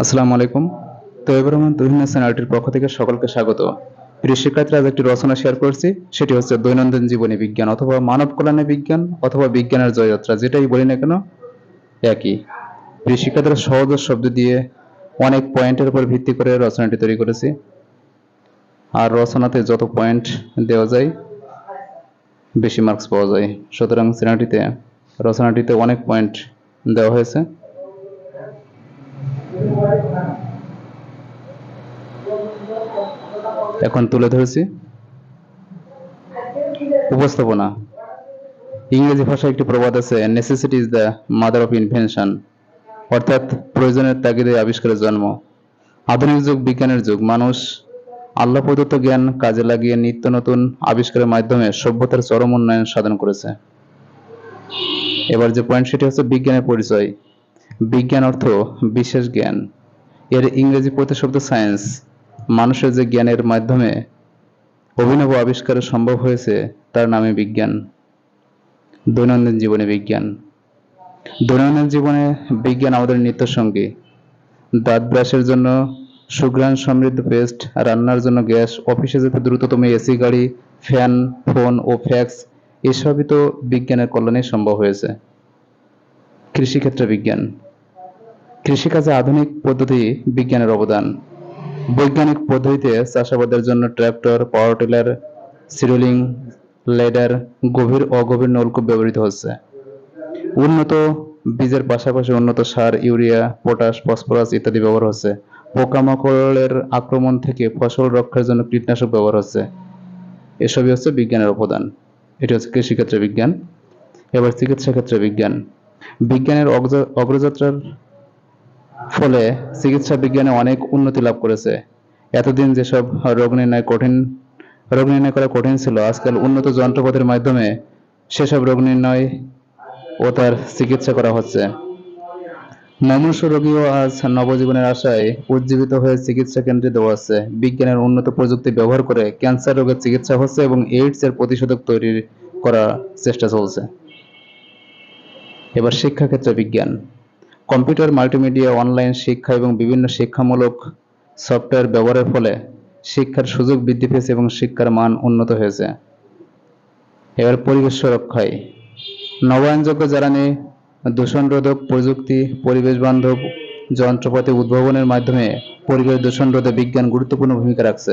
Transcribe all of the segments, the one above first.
আসসালামু আলাইকুম। তৈবুর রহমান তুহিন হাসান পক্ষ থেকে সকলকে স্বাগত। প্রিয় শিক্ষার্থীরা আজ একটি রচনা শেয়ার করছি, সেটি হচ্ছে দৈনন্দিন জীবনী বিজ্ঞান অথবা মানব কল্যাণে বিজ্ঞান অথবা বিজ্ঞানের জয়যাত্রা, যেটাই বলি না কেন, একই। প্রিয় শিক্ষার্থীরা সহজ শব্দ দিয়ে অনেক পয়েন্টের উপর ভিত্তি করে রচনাটি তৈরি করেছি। আর রচনাতে যত পয়েন্ট দেওয়া যায়, বেশি মার্কস পাওয়া যায়। সুতরাং শ্রেণীটিতে, রচনাটিতে অনেক পয়েন্ট দেওয়া হয়েছে। এখন তুলে ধরেছি। উপস্থাপনা। ইংরেজি ভাষায় একটি প্রবাদ আছে necessity is the mother of invention অর্থাৎ প্রয়োজনের তাগিদে আবিষ্কারের জন্ম। আধুনিক যুগ, বিজ্ঞানের যুগ। মানুষ আল্লাহ প্রদত্ত জ্ঞান কাজে লাগিয়ে নিত্য নতুন আবিষ্কারের মাধ্যমে সভ্যতার চরম উন্নয়ন সাধন করেছে। এবার যে পয়েন্ট সেটি হচ্ছে বিজ্ঞানের পরিচয়। বিজ্ঞান অর্থ বিশেষ জ্ঞান। এর ইংরেজি প্রতিশব্দ সায়েন্স মানুষের যে জ্ঞানের মাধ্যমে অভিনব আবিষ্কার সম্ভব হয়েছে, তার নামে বিজ্ঞান। দৈনন্দিন জীবনে বিজ্ঞান। দৈনন্দিন জীবনে বিজ্ঞান আমাদের নিত্য সঙ্গী দাঁত ব্রাশের জন্য সুঘ্রাণ সমৃদ্ধ পেস্ট, রান্নার জন্য গ্যাস, অফিসে যেতে দ্রুততম এসি গাড়ি, ফ্যান, ফোন ও ফ্যাক্স, এসবই তো বিজ্ঞানের কল্যাণে সম্ভব হয়েছে। কৃষিক্ষেত্রে বিজ্ঞান। কৃষিকাজে আধুনিক পদ্ধতি বিজ্ঞানের অবদান। বৈজ্ঞানিক পদ্ধতিতে চাষাবাদের জন্য ট্রাক্টর পাওয়ার টিলার, সিরোলিং লেডার গভীর অগভীর নলকূপ ব্যবহৃত হচ্ছে। উন্নত বীজের পাশাপাশি উন্নত সার, ইউরিয়া, পটাশ, ফসফরাস ইত্যাদি ব্যবহার হচ্ছে। পোকামাকড়ের আক্রমণ থেকে ফসল রক্ষার জন্য কীটনাশক ব্যবহার হচ্ছে। এসবই হচ্ছে বিজ্ঞানের অবদান। এটি হচ্ছে কৃষিক্ষেত্রে বিজ্ঞান। এবার চিকিৎসা ক্ষেত্রে বিজ্ঞান। বিজ্ঞানের অগ্র- অগ্রযাত্রার ফলে চিকিৎসা বিজ্ঞানে অনেক উন্নতি লাভ করেছে। এতদিন যেসব রোগ নির্ণয় কঠিন, রোগ নির্ণয় করা কঠিন ছিল, আজকাল উন্নত যন্ত্রপাতির মাধ্যমে সেসব রোগ নির্ণয় ও তার চিকিৎসা করা হচ্ছে। নমস্য রোগীও আজ নবজীবনের আশায় উজ্জীবিত হয়ে চিকিৎসা কেন্দ্রে দেওয়া আছে বিজ্ঞানের উন্নত প্রযুক্তি ব্যবহার করে ক্যান্সার রোগের চিকিৎসা হচ্ছে এবং এইডস এর প্রতিষেধক তৈরি করার চেষ্টা চলছে। এবার শিক্ষাক্ষেত্রে বিজ্ঞান। কম্পিউটার মাল্টিমিডিয়া, অনলাইন শিক্ষা এবং বিভিন্ন শিক্ষামূলক সফটওয়্যার ব্যবহারের ফলে শিক্ষার সুযোগ বৃদ্ধি পেয়েছে এবং শিক্ষার মান উন্নত হয়েছে। এবার পরিবেশ সুরক্ষায়। নবায়নযোগ্য জ্বালানি দূষণ রোধক প্রযুক্তি, পরিবেশ বান্ধব যন্ত্রপাতি উদ্ভাবনের মাধ্যমে পরিবেশ দূষণ রোধে বিজ্ঞান গুরুত্বপূর্ণ ভূমিকা রাখছে।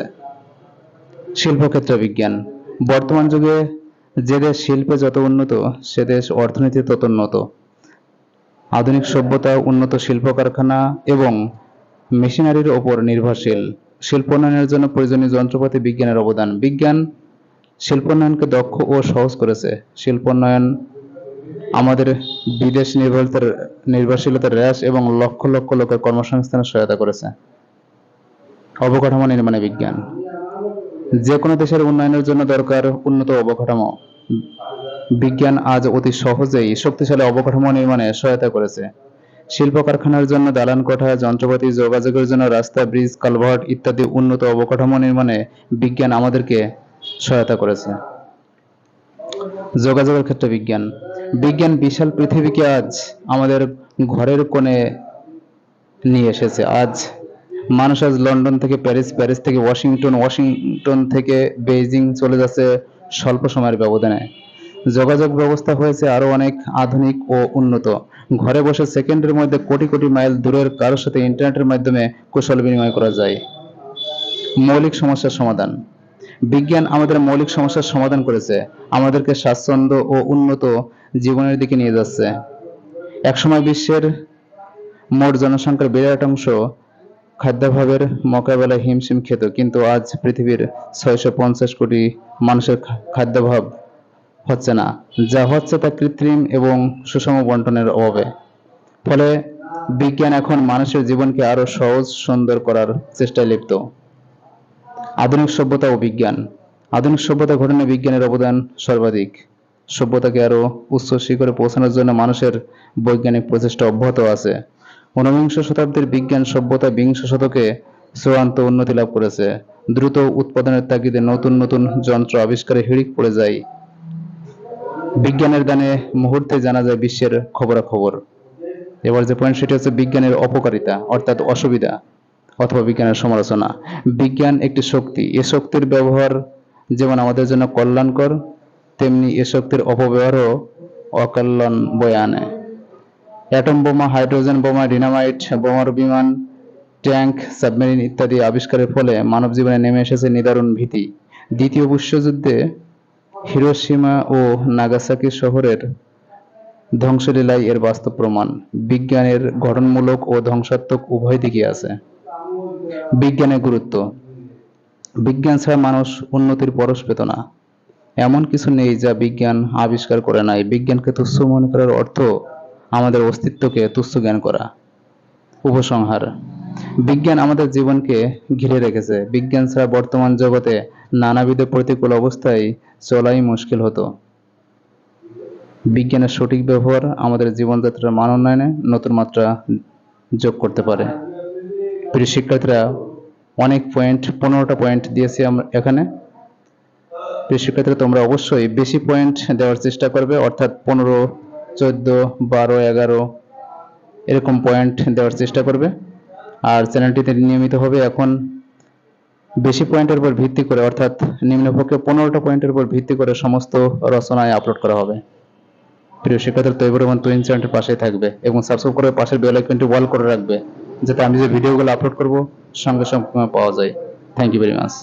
শিল্পক্ষেত্রে বিজ্ঞান। বর্তমান যুগে যে দেশ শিল্পে যত উন্নত, সে দেশ অর্থনীতি তত উন্নত। আধুনিক সভ্যতা, উন্নত শিল্প কারখানা এবং মেশিনারির ওপর নির্ভরশীল। শিল্পোন্নয়নের জন্য প্রয়োজনীয় যন্ত্রপাতি বিজ্ঞানের অবদান। বিজ্ঞান শিল্পোন্নয়নকে দক্ষ ও সহজ করেছে। শিল্পোন্নয়ন আমাদের বিদেশ নির্ভরতার নির্ভরশীলতার হ্রাস এবং লক্ষ লক্ষ লোকের কর্মসংস্থানের সহায়তা করেছে। অবকাঠামো নির্মাণে বিজ্ঞান। যে কোনো দেশের উন্নয়নের জন্য দরকার উন্নত অবকাঠামো। বিজ্ঞান আজ অতি সহজেই শক্তিশালী অবকাঠামো নির্মাণে সহায়তা করেছে। শিল্প কারখানার জন্য দালান কোঠা, যন্ত্রপাতি যোগাযোগের জন্য রাস্তা, ব্রিজ, কালভার্ট ইত্যাদি উন্নত অবকাঠামো নির্মাণে বিজ্ঞান আমাদেরকে সহায়তা করেছে। যোগাযোগের ক্ষেত্রে বিজ্ঞান। বিজ্ঞান বিশাল পৃথিবীকে আজ আমাদের ঘরের কোণে নিয়ে এসেছে। আজ মানুষ আজ লন্ডন থেকে প্যারিস প্যারিস থেকে ওয়াশিংটন ওয়াশিংটন থেকে বেইজিং চলে যাচ্ছে স্বল্প সময়ের ব্যবধানে। যোগাযোগ ব্যবস্থা হয়েছে আরও অনেক আধুনিক ও উন্নত। ঘরে বসে সেকেন্ডের মধ্যে কোটি কোটি মাইল দূরের কারোর সাথে ইন্টারনেটের মাধ্যমে কুশল বিনিময় করা যায়। মৌলিক সমস্যার সমাধান। বিজ্ঞান আমাদের মৌলিক সমস্যার সমাধান করেছে, আমাদেরকে স্বাচ্ছন্দ্য ও উন্নত জীবনের দিকে নিয়ে যাচ্ছে। একসময় বিশ্বের মোট জনসংখ্যার বিরাট অংশ খাদ্যাভাবের মোকাবেলায় হিমশিম খেত, কিন্তু আজ পৃথিবীর ছয়শো পঞ্চাশ কোটি মানুষের খাদ্যাভাব হচ্ছে না, যা হচ্ছে তা কৃত্রিম এবং সুষম বন্টনের অভাবে। ফলে বিজ্ঞান এখন মানুষের জীবনকে আরও সহজ, সুন্দর করার চেষ্টায় লিপ্ত। আধুনিক সভ্যতা ও বিজ্ঞান। আধুনিক সভ্যতা ঘটনে বিজ্ঞানের অবদান সর্বাধিক। সভ্যতাকে আরও উচ্চ শিখরে পৌঁছানোর জন্য মানুষের বৈজ্ঞানিক প্রচেষ্টা অব্যাহত আছে। ঊনবিংশ শতাব্দীর বিজ্ঞান সভ্যতা বিংশ শতকে চূড়ান্ত উন্নতি লাভ করেছে। দ্রুত উৎপাদনের তাগিদে নতুন নতুন যন্ত্র আবিষ্কারে হিড়িক পড়ে যায়। বিজ্ঞানের দানে মুহূর্তে জানা যায় বিশ্বের খবরাখবর। এবার যে পয়েন্ট সেটি হচ্ছে বিজ্ঞানের অপকারিতা, অর্থাৎ অসুবিধা অথবা বিজ্ঞানের সমালোচনা। বিজ্ঞান একটি শক্তি। এ শক্তির ব্যবহার যেমন আমাদের জন্য কল্যাণকর, তেমনি এ শক্তির অপব্যবহারও অকল্যাণ বয়ে আনে। অ্যাটম বোমা, হাইড্রোজেন বোমা, ডিনামাইট বোমার বিমান, ট্যাঙ্ক, সাবমেরিন ইত্যাদি আবিষ্কারের ফলে মানব জীবনে নেমে এসেছে নিদারুণ ভীতি। দ্বিতীয় বিশ্বযুদ্ধে হিরোশিমা ও নাগাসাকি শহরের ধ্বংসলীলাই এর বাস্তব প্রমাণ। বিজ্ঞানের গঠনমূলক ও ধ্বংসাত্মক উভয় দিকই আছে। বিজ্ঞানের গুরুত্ব। বিজ্ঞান ছাড়া মানুষ উন্নতির পরশ পেত না। এমন কিছু নেই যা বিজ্ঞান আবিষ্কার করে নাই। বিজ্ঞানকে তুচ্ছ মনে করার অর্থ আমাদের অস্তিত্বকে তুচ্ছ জ্ঞান করা। উপসংহার। বিজ্ঞান আমাদের জীবনকে ঘিরে রেখেছে। বিজ্ঞান ছাড়া বর্তমান জগতে নানাবিধ প্রতিকূল অবস্থায় চলাই মুশকিল হতো। বিজ্ঞানের সঠিক ব্যবহার আমাদের জীবনযাত্রার মান উন্নয়নে নতুন মাত্রা যোগ করতে পারে। প্রিয় শিক্ষার্থীরা, অনেক পয়েন্ট পনেরোটা পয়েন্ট দিয়েছি আমরা এখানে। প্রিয় শিক্ষার্থীরা, তোমরা অবশ্যই বেশি পয়েন্ট দেওয়ার চেষ্টা করবে, অর্থাৎ পনেরো, চোদ্দ, বারো, এগারো, এরকম পয়েন্ট দেওয়ার চেষ্টা করবে। আর চ্যানেলটিতে নিয়মিতভাবে এখন বেশি পয়েন্টের উপর ভিত্তি করে, অর্থাৎ নিম্নপক্ষে পনেরোটা পয়েন্টের উপর ভিত্তি করে সমস্ত রচনায় আপলোড করা হবে। প্রিয় শিক্ষার্থী তৈবর এবং তুইন চ্যানেলটির পাশেই থাকবে এবং সাবস্ক্রাইব করে পাশের বেল আইকনটি ওয়াল করে রাখবে, যাতে আমি যে ভিডিওগুলো আপলোড করব, সঙ্গে সঙ্গে পাওয়া যায়। Thank you very much